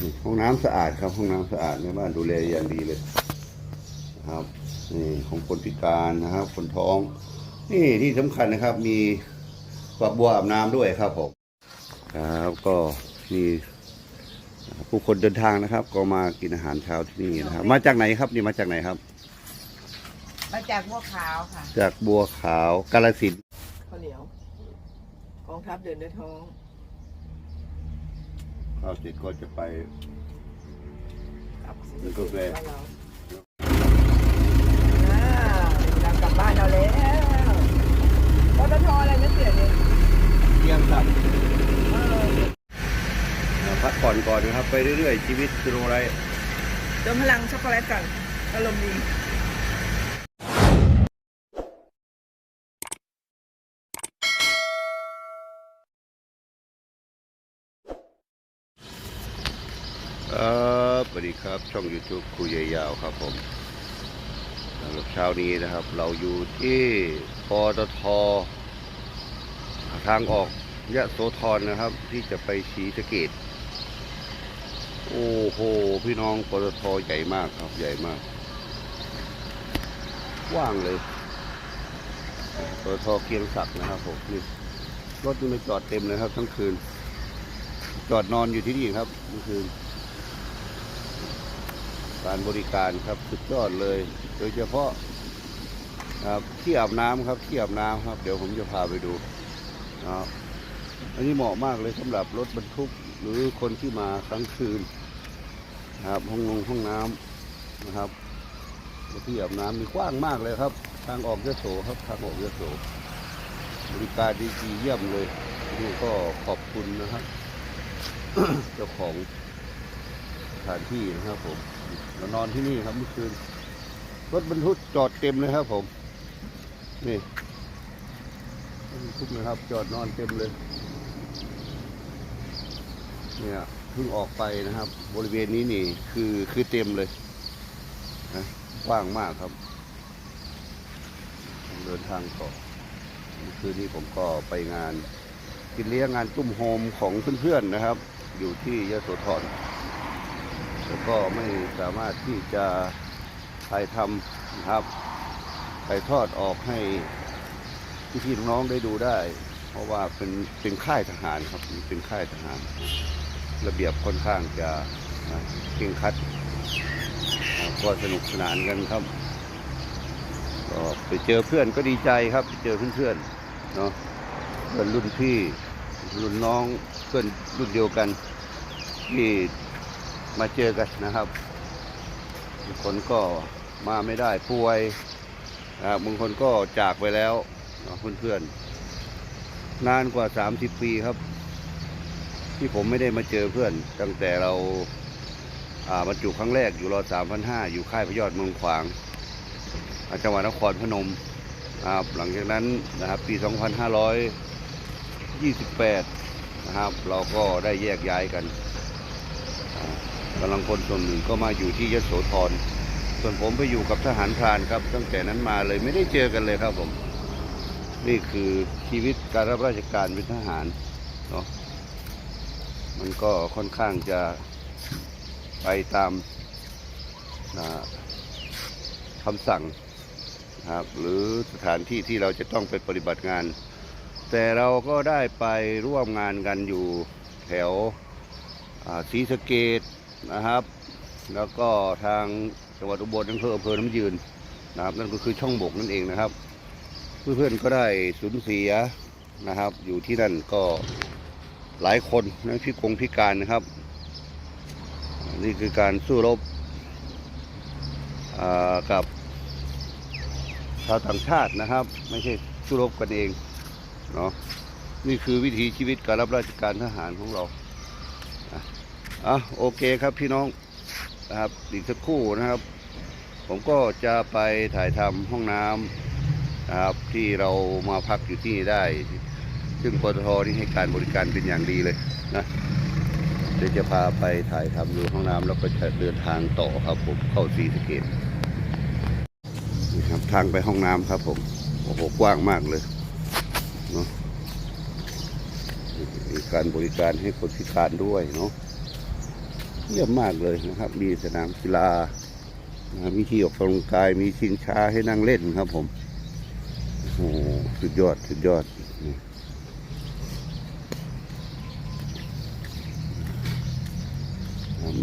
นี่ห้องน้ำสะอาดครับ ห้องน้ำสะอาดในบ้านดูแลอย่างดีเลยนะครับนี่ของคนพิการนะครับ คนท้อง นี่ที่สำคัญนะครับ มีฝักบัวอาบน้ำด้วยครับผมครับก็มีผู้คนเดินทางนะครับ ก็มากินอาหารเช้าที่นี่นะครับ มาจากไหนครับนี่มาจากไหนครับมาจากบัวขาวค่ะ จากบัวขาวกาลสินธุ์ข้าวเหนียวกองทัพเดินด้วยท้อง ข้าวเสร็จก็จะไปกลับมันก็แปลบ้านเราอ่าเรากลับบ้านเราแล้วปตทอะไรไม่เสียเนี่ยเที่ยงครับเออพักผ่อนก่อนนะครับ ไปเรื่อยๆ ชีวิตคืออะไรเติมพลังช็อกโกแลตก่อนอารมณ์ดี ครับช่อง YouTube ครูใหญ่ยาวครับผมสำหรับเช้านี้นะครับ เราอยู่ที่ปตททางออกยะโสธรนะครับ ที่จะไปศรีสะเกดโอ้โห พี่น้องปตทใหญ่มากครับใหญ่มากว่างเลยปตทเกียงศักดิ์นะครับผมนี่รถนี่มาจอดเต็มเลยครับ ทั้งคืน จอดนอนอยู่ที่นี่ครับทั้งคืน การบริการครับสุดยอดเลย โดยเฉพาะที่อาบน้ำครับที่อาบน้ำครับ เดี๋ยวผมจะพาไปดูนะครับอันนี้เหมาะมากเลยสำหรับรถบรรทุกหรือคนที่มาครั้งคืนนะครับห้องนงห้องน้ำนะครับที่อาบน้ำมีกว้างมากเลยครับ ทางออกเยโสครับทางออกเยโสบริการดีดีเยี่ยมเลยนี่ก็ขอบคุณนะครับ เจ้าของสถานที่นะครับผม เรานอนที่นี่ครับเมื่อคืนรถบรรทุกจอดเต็มเลยครับ ผม นี่รถบรรทุกนะครับ จอดนอนเต็มเลย เนี่ยเพิ่งออกไปนะครับ บริเวณนี้นี่คือคือเต็มเลยนะกว้างมากครับเดินทางต่อเมื่อคืนนี้ผมก็ไปงาน กินเลี้ยงงานตุ้มโฮมของเพื่อนๆนะครับ อยู่ที่ยะโสธร แล้วก็ไม่สามารถที่จะถ่ายทำนะครับถ่ายทอดออกให้พี่ๆน้องๆได้ดูได้ เพราะว่าเป็นเป็นค่ายทหารครับเป็นค่ายทหาร ระเบียบค่อนข้างจะเคร่งครัดก็สนุกสนานกันครับก็ไปเจอเพื่อนก็ดีใจครับไปเจอเพื่อนๆเนาะเพื่อนรุ่นพี่รุ่นน้องเพื่อนรุ่นเดียวกันที่ มาเจอกันนะครับบางคนก็มาไม่ได้ป่วยนะบางคนก็จากไปแล้วเพื่อนเพื่อนๆนานกว่า 30 ปีครับ ที่ผมไม่ได้มาเจอเพื่อน ตั้งแต่เราอาบรรจุครั้งแรกอยู่รอ3,500 อยู่ค่ายพยอดเมืองขวางจังหวัดนครพนมครับหลังจากนั้นนะครับปี 2528 นะครับ เราก็ได้แยกย้ายกัน กำลังคนส่วนหนึ่งก็มาอยู่ที่ยโสธร ส่วนผมไปอยู่กับทหารพรานครับ ตั้งแต่นั้นมาเลยไม่ได้เจอกันเลยครับผม นี่คือชีวิตการรับราชการเป็นทหารเนาะมันก็ค่อนข้างจะไปตามคำสั่งนะครับหรือสถานที่ที่เราจะต้องไปปฏิบัติงาน แต่เราก็ได้ไปร่วมงานกันอยู่แถวศรีสะเกด นะครับ แล้วก็ทางจังหวัดอุบลอำเภออำเภอน้ำยืนนะครับ นั่นก็คือช่องบกนั่นเองนะครับ เพื่อนๆก็ได้สูญเสียนะครับ อยู่ที่นั่นก็หลายคนนะพิกงพิการนะครับ นี่คือการสู้รบกับชาวต่างชาตินะครับ ไม่ใช่สู้รบกันเองเนาะนี่คือวิถีชีวิตการรับราชการทหารของเรา อะโอเคครับพี่น้องนะครับอีกสักครู่นะครับ ผมก็จะไปถ่ายทำห้องน้ำนะครับที่เรามาพักอยู่ที่นี่ได้ ซึ่งปตทนี่ให้การบริการเป็นอย่างดีเลยนะเดี๋ยวจะพาไปถ่ายทำดูห้องน้ำแล้วก็จะเดินทางต่อครับผมเข้าสีสเกตนี่ครับทางไปห้องน้ำครับผมโอ้โหกว้างมากเลยเนาะมีการบริการให้คนพิการด้วยเนาะ เยี่ยมมากเลยนะครับ มีสนามกีฬามีที่ออกกำลังกายมีชิงช้าให้นั่งเล่นครับผมโอ้โหสุดยอดสุดยอด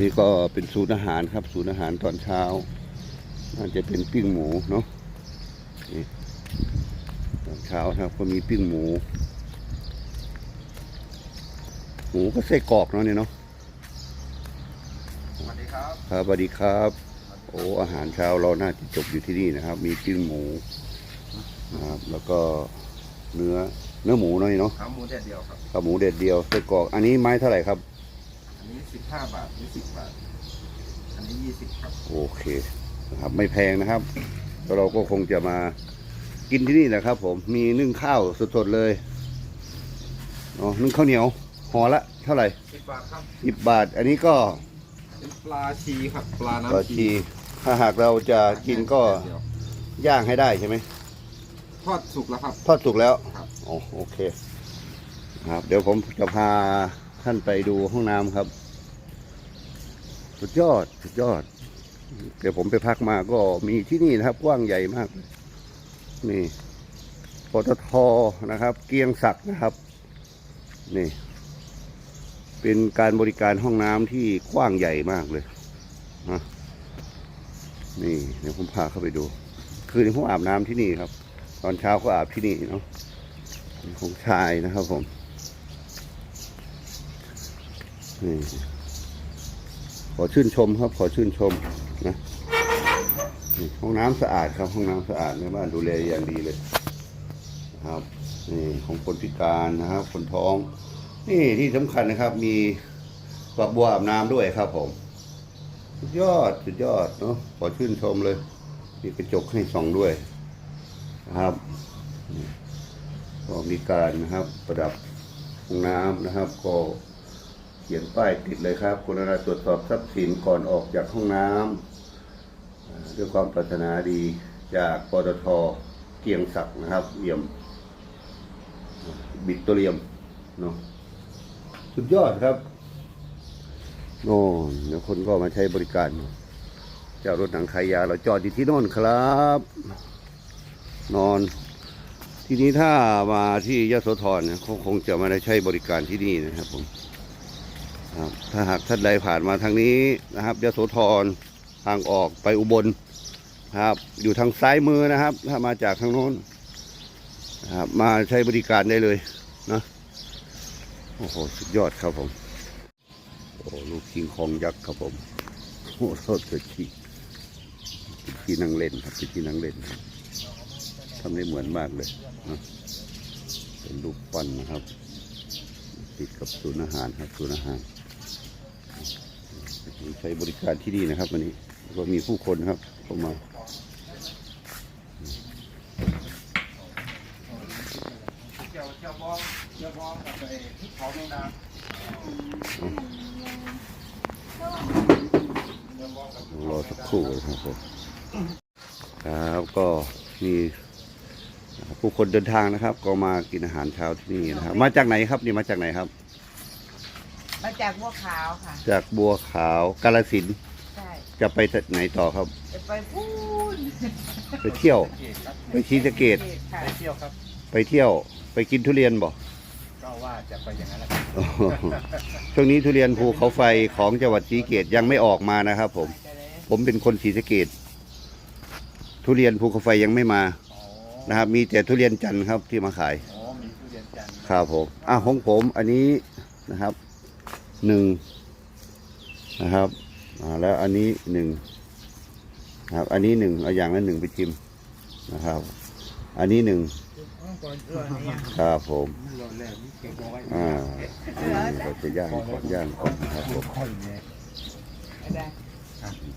นี่ก็เป็นศูนย์อาหารครับ ศูนย์อาหารตอนเช้าน่าจะเป็นปิ้งหมูเนาะนี่ตอนเช้าครับก็มีปิ้งหมู หมูก็ไส้กรอกเนาะเนี่ยเนาะ ครับครับสวัสดีครับ โอ้อาหารเช้าเราน่าจะจบอยู่ที่นี่นะครับ มีปิ้งหมูนะครับ แล้วก็เนื้อเนื้อหมูเนาะนี่เนาะขาหมูแดดเดียวครับข้าวหมูเด็ดเดียวไส้กรอกอันนี้ไม้เท่าไหร่ครับ อันนี้สิบห้าบาทนี่สิบบาท อันนี้ยี่สิบครับ โอเคนะครับไม่แพงนะครับแล้วเราก็คงจะมากินที่นี่แหละครับ ผมมีนึ่งข้าวสดๆเลยอ๋อนึ่งข้าวเหนียวห่อละเท่าไหร่สิบบาทครับสิบบาท อันนี้ก็ เป็นปลาชีครับปลาปลาน้ำชีถ้าหากเราจะกินก็แดดเดียวย่างให้ได้ใช่ไหมทอดสุกแล้วครับ ทอดสุกแล้วครับ โอ้โอเคครับ เดี๋ยวผมจะพาท่านไปดูห้องน้ำครับ สุดยอดสุดยอด เดี๋ยวผมไปพักมาก็มีที่นี่นะครับ กว้างใหญ่มาก นี่ปตทนะครับ เกียงศักดิ์นะครับ นี่ เป็นการบริการห้องน้ำที่กว้างใหญ่มากเลยนะนี่เดี๋ยวผมพาเข้าไปดู คือผมอาบน้ำที่นี่ครับ ตอนเช้าก็อาบที่นี่เนาะของชายนะครับผมนี่ขอชื่นชมครับ ขอชื่นชมนะนห้องน้ำสะอาดครับ ห้องน้ำสะอาดในบ้านดูแลอย่างดีเลยนะครับนี่ของคนพิการนะครับคนท้อง นี่ที่สำคัญนะครับ มีฝักบัวอาบน้ำด้วยครับผม สุดยอดสุดยอดเนาะขอชื่นชมเลย มีกระจกให้ส่องด้วยนะครับก็มีการนะครับ ประดับห้องน้ำนะครับ ก็เขียนป้ายติดเลยครับกรุณาตรวจสอบทรัพย์สินก่อนออกจากห้องน้ำด้วยความปรารถนาดีจากปตทเกียงศักดิ์นะครับเอี่ยม บิตโตเรียมเนาะ สุดยอดครับโน่นเดี๋ยวคนก็มาใช้บริการ เจ้ารถหนังขายยาเราจอดอยู่ที่โน่นครับ นอน ทีนี้ถ้ามาที่ยโสธรเนี่ยเขาคงจะมาได้ใช้บริการที่นี่นะครับผมครับถ้าหากท่านใดผ่านมาทางนี้นะครับยโสธรทางออกไปอุบลนะครับ อยู่ทางซ้ายมือนะครับ ถ้ามาจากทางโน้นครับมาใช้บริการได้เลยนะ โอ้โหสุดยอดครับผม โอ้ลูกคิงคองยักษ์ครับผมโอ้โทษเกิดขี้เป็นที่นั่งเล่นครับเป็นที่นั่งเล่นครับทำได้เหมือนมากเลยนะเป็นรูปปั้นนะครับ ติดกับศูนย์อาหารครับศูนย์อาหารใช้บริการที่นี่นะครับ วันนี้ก็มีผู้คนครับเข้ามา เจียวเจียวบอง เจียวบองกับไอ้พริกเผาแมงดาเจียวบองกับรอสักครู่นะครับผมครับก็มีผู้คนเดินทางนะครับ ก็มากินอาหารเช้าที่นี่นะครับ มาจากไหนครับนี่มาจากไหนครับ มาจากบัวขาวค่ะ จากบัวขาวกาลสินธุ์ใช่จะไปไหนต่อครับ จะไปพูนไปเที่ยวเกตครับไปชีสะเกตค่ะไปเที่ยวครับ ไปเที่ยวไปกินทุเรียนบ่ ก็ว่าจะไปอย่างนั้นแหละครับช่วงนี้ทุเรียนภูเขาไฟของจังหวัดศรีเกตยังไม่ออกมานะครับผม ผมเป็นคนศรีสะเกตทุเรียนภูเขาไฟยังไม่มาอ๋อนะครับ มีแต่ทุเรียนจันทร์ครับที่มาขาย อ๋อมีทุเรียนจันทร์ครับผมอะของผมอันนี้นะครับหนึ่งนะครับอ่าแล้วอันนี้หนึ่งนะครับ อันนี้หนึ่งเอาอย่างละหนึ่งไปชิมนะครับ อันนี้หนึ่ง ก่อนเอื้อเนี่ยครับผมมันร้อนแรงนี่เก่งบอกไว้อ่านี่เราจะย่างก่อนย่างก่อนนะครับผมค่อยเนี่ยได้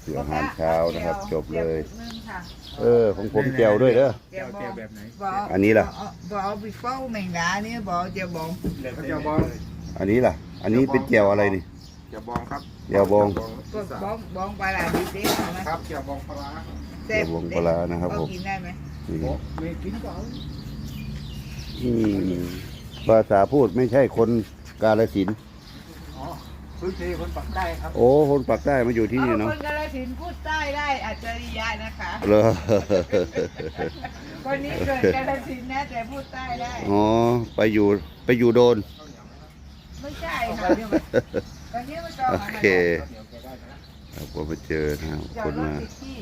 คืออาหารเช้านะครับ จบเลยนึ่งค่ะเออ ของผมแจวด้วยเด้อเจียวบเจีอยวงแบบไหนบอกอันนี้ล่ะ บอกเอาไปเฝ้าแมงดาเนี่ยบอกเจียวบองเจียวบองอันนี้ล่ะ อันนี้เป็นแจวอะไรนี่เจียวบองครับเจียวบองก็บองบองปลาหลาดีเด้ใช่ไหมครับเจียวบองปลาร้าแซ่บเจียวบองปลาร้านะครับผม กินได้ไหมนี่โอ้ไม่กินก็เอา อืมภาษาพูดไม่ใช่คนกาลสินธุ์อ๋อพื้นที่คนปักได้ครับโอ้ คนปากใต้มาอยู่ที่นี่เอาเนาะคนกาลสินธุ์พูดใต้ได้อัจฉริยะนะคะ เหรอ คนนี้เกิดกาลสินธุ์นะแต่พูดใต้ได้ อ๋อ ไปอยู่ไปอยู่โดน ไม่ใช่ค่ะตอนนี้มันก็โอเคเดี๋ยวแกได้นะครับก็มาเจอนะครับจอคดนรถมาติดที่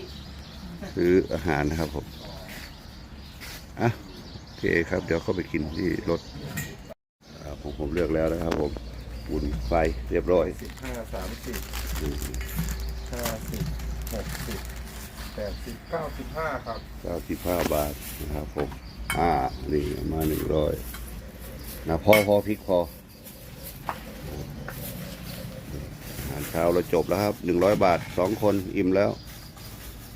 ซื้ออาหารนะครับผมอะโอ เคครับ เดี๋ยวเข้าไปกินที่รถอ่าผมผมเลือกแล้วนะครับผมอุ่นไฟเรียบร้อยสิบห้าสามสิบห้าสิบหกสิบแปดสิบเก้าสิบห้าครับเก้าสิบห้าบาทนะครับผมอ่านี่เอามาหนึ่งร้อยนะพอพอพริกพออาหารเช้าเราจบแล้วครับหนึ่งร้อยบาทสองคนอิ่มแล้ว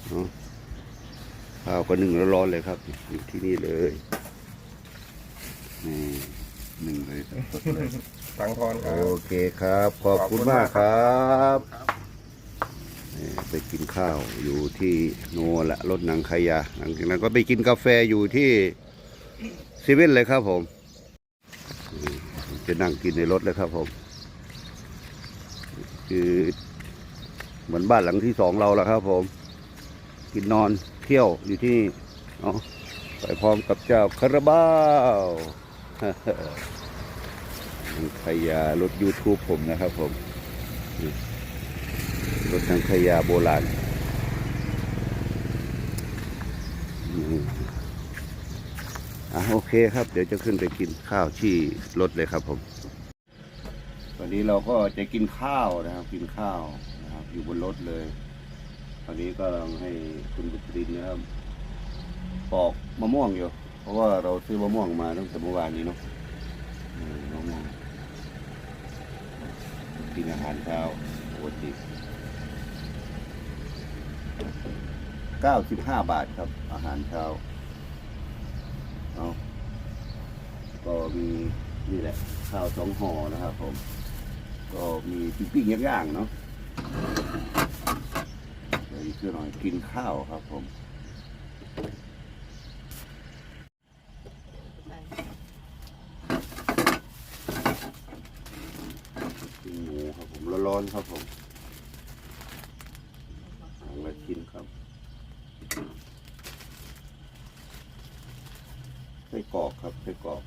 เนาะข้าวก็หนึ่งร้อนๆเลยครับ อยู่ที่นี่เลย นี่หนึ่งเลยสดๆเลย สังทอนครับโอเคครับ ขอบคุณมากครับนี่ไปกินข้าวอยู่ที่โน่นละรถหนังขยะหลังจากนั้นก็ไปกินกาแฟอยู่ที่เซเว่นเลยครับผมนี่จะนั่งกินในรถเลยครับผม คือเหมือนบ้านหลังที่สองเราแล้วครับผม กินนอนเที่ยวอยู่ที่นี่เนาะไปพร้อมกับเจ้าคาราบาว ขยารถ YouTube ผมนะครับผม รถทางขยาโบราณอะโอเคครับ เดี๋ยวจะขึ้นไปกินข้าวที่รถเลยครับผม ตอนนี้เราก็จะกินข้าวนะครับ กินข้าวนะครับ อยู่บนรถเลย ตอนนี้ก็ลังให้คุณบุตรินนะครับ ปอกมะม่วงอยู่ เพราะว่าเราซื้อมะม่วงมาตั้งแต่เมื่อวานนี้เนาะมะม่วงกินอาหารเช้าปกติเก้าสิบห้าบาทครับ อาหารเช้าเอาก็มีนี่แหละ ข้าวสองห่อนะครับผม ก็มีปิ้งๆย่างๆเนาะเดี๋ยวอีกหน่อยกินข้าวครับผม กินหมูครับผมร้อนๆครับผมสองละชิ้นครับไส้กรอกครับไส้กรอก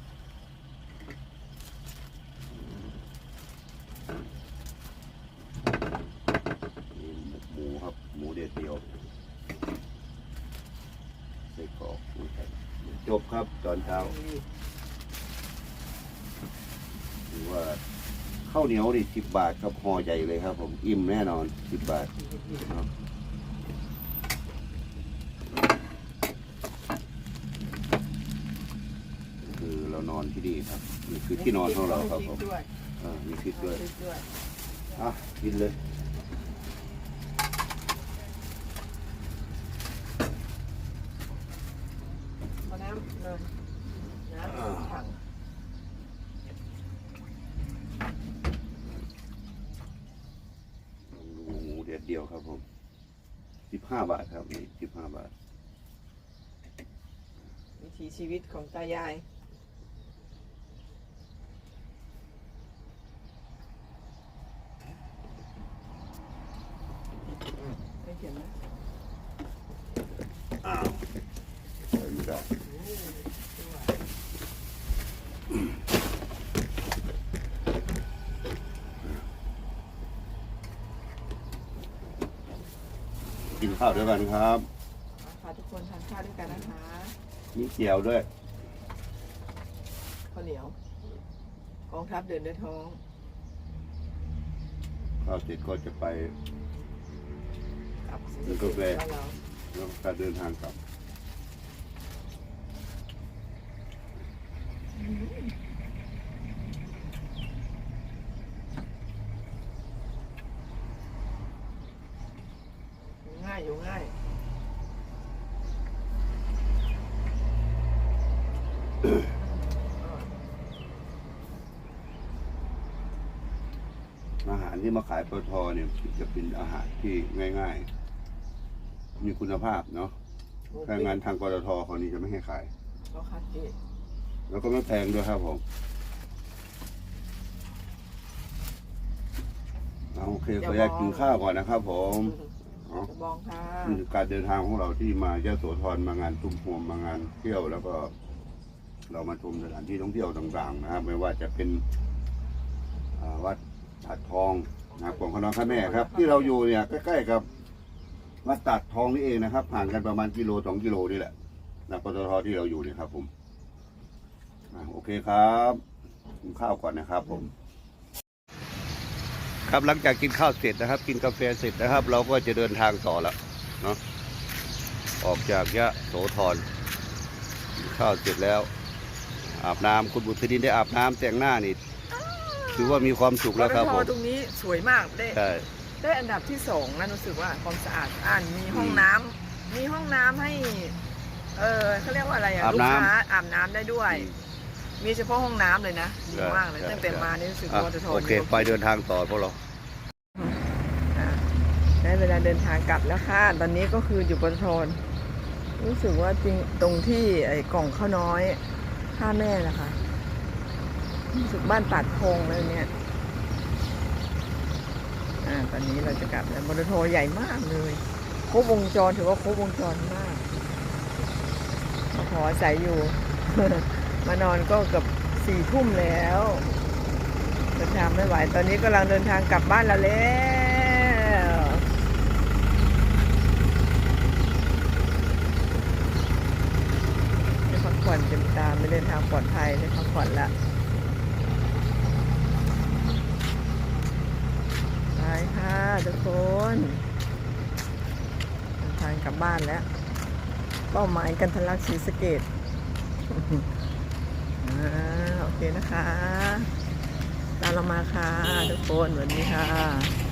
นี่หมูครับ หมูเดียวเดียวไส้กรอกนี่ครับจบครับตอน เช้าหรือว่าข้าวเหนียวดิสิบบาทครับห่อใหญ่เลยครับ ผมอิ่มแน่นอนสิบบาทครับคือเรานอนที่นี่ครับนี่คือที่นอนของเราครับผมด้วยอ่ามีพริกด้วยพริกด้วยอะกินเลย เอาน้ำเลยน้ำถัง ดูหมูเด็ดเดียวครับผมสิบห้าบาทครับนี่สิบห้าบาท วิถี ชีวิตของตายาย ไม่เขียนนะอ้าวใส่ไม่ได้กินข้าวด้วยกันครับพาทุกคนทานข้าวด้วยกันนะคะ มีเจียวด้วย ข้าวเหนียว กองทัพเดินด้วยท้อง ข้าวเสร็จก็จะไปกับแล้วก็แวะบ้านเรา แล้วการเดินทางกลับ อยู่ง่ายอยู่ง่าย อาหารที่มาขายปตทเนี่ยจะเป็นอาหารที่ง่าย ๆ มีคุณภาพเนาะถ้างานทางปตทเขานี้จะไม่ให้ขาย เขาคัดเกรดแล้วก็ไม่แพงด้วยครับผมเอาโอเคขออนุญาตกินข้าวก่อนนะครับผมอ๋อจะบองค่ะการเดินทางของเราที่มายะโสธรมางานตุ้มโฮมมางานเที่ยวแล้วก็ เรามาชมสถานที่ท่องเที่ยวต่างๆนะครับไม่ว่าจะเป็นวัดตาดทองนะครับของขนองข้าแม่ครับ ที่เราอยู่เนี่ยใกล้ๆกับวัดตาดทองนี่เองนะครับห่างกันประมาณกิโลสองกิโลนี่แหละนะปตทที่เราอยู่เนี่ยครับผมโอเคครับกินข้าวก่อนนะครับผม ครับหลังจากกินข้าวเสร็จนะครับ กินกาแฟเสร็จนะครับ เราก็จะเดินทางต่อแล้วเนาะออกจากยะโสธรข้าวเสร็จแล้ว อาบน้ำคุณบุตรดินได้อาบน้ำแต่งหน้านี่ถือว่ามีความสุขแล้วครับปผตมทตรงนี้สวยมากได้ ใช่ ได้อันดับที่สองนะรู้สึกว่าความสะอาดอ่านมีห้องน้ำมีห้องน้ำให้ เออเขาเรียกว่าอะไรอะอาบลูกน้ำค้าอาบน้ำได้ด้วย มีเฉพาะห้องน้ำเลยนะดีมากเลยใช่ตั้งแต่ใช่ มานี่รู้สึกอะว่าปตทโอเค ไปเดินทางต่อพวกเราอะได้เวลาเดินทางกลับแล้วค่ะตอนนี้ก็คืออยู่ปตทรู้สึกว่าจริงตรงที่ไอ้กล่องข้าวน้อย ท่าแม่นะคะสึกบ้านตัดพงแล้วเนี่ยอ่าตอนนี้เราจะกลับแล้วปตทใหญ่มากเลยครบวงจรถือว่าครบวงจรมากมาขออาศัยอยู่ มานอนก็เกับสี่ทุ่มแล้วเดินทางไม่ไหว ตอนนี้กำลังเดินทางกลับบ้านเราแล้วได้พัก ผ่อนเต็มตามไม่เดินทางปลอดภัยได้พักผ่อนละไปค่ะทุกคนเดินทางกลับบ้านแล้ว เป้าหมายกันทะลักศรีสเกดอ่าโอเคนะคะตามเรามาค่ะทุกคนสวัสดีค่ะ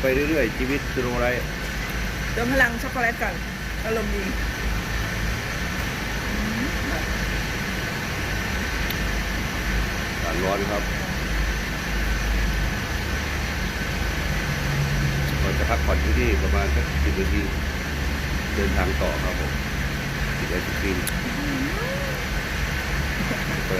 ไปเรื่อยๆ ชีวิตคือโรงไรเติมพลังช็อกโกแลตก่อนอารมณ์ดีอากาศร้อนครับเราจะพักผ่อนที่นี่ประมาณสักสิบนาทีเดินทางต่อครับผมสิบไอศครีมก็